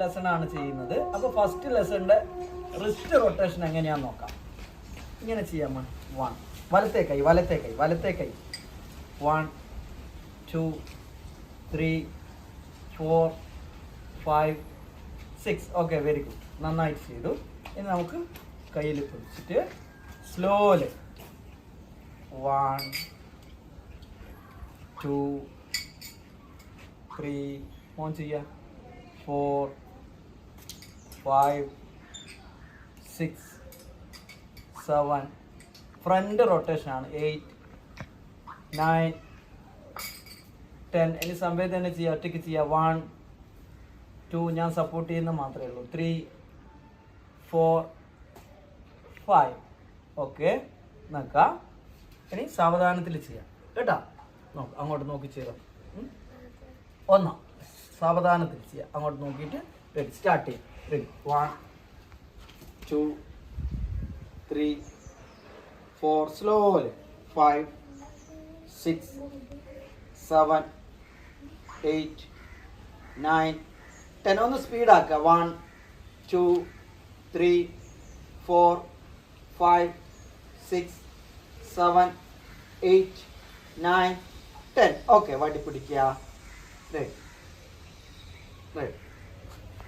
Lesson ആണ് ചെയ്യുന്നത്. അപ്പൊ ഫസ്റ്റ് ലെസണിന്റെ റിസ്റ്റ് റൊട്ടേഷൻ എങ്ങനെയാന്ന് നോക്കാം. ഇങ്ങനെ ചെയ്യാം. വൺ വലത്തേ കൈ വലത്തേ കൈ വലത്തേ കൈ. One two three four five six okay very good നന്നായിട്ട് ചെയ്തു. ഇനി നമുക്ക് കയ്യിൽ പിടിച്ചിട്ട് slow one two three on ചെയ്യുക four five six seven front rotation ആണ്. എയ്റ്റ് നയൻ ടെൻ ഇനി സമയത്ത് തന്നെ ചെയ്യുക. ഒറ്റയ്ക്ക് ചെയ്യുക. വൺ ടു ഞാൻ സപ്പോർട്ട് ചെയ്യുന്ന മാത്രമേ ഉള്ളൂ. ത്രീ ഫോർ ഫൈവ് ഓക്കെ നോക്കാം ഇനി സാവധാനത്തിൽ ചെയ്യാം കേട്ടോ? നോക്ക്. അങ്ങോട്ട് നോക്കി ചെയ്തോ ഉം. ഒന്നാം. സാവധാനത്തിൽ ചെയ്യുക അങ്ങോട്ട് നോക്കിയിട്ട് റെഡി സ്റ്റാർട്ട് ചെയ്യാം. Ready one two three four slowly five six seven eight nine ten ഒന്ന് സ്പീഡാക്കുക one two three four five six seven eight nine ten okay വടി പിടിക്കുക റെഡി 对。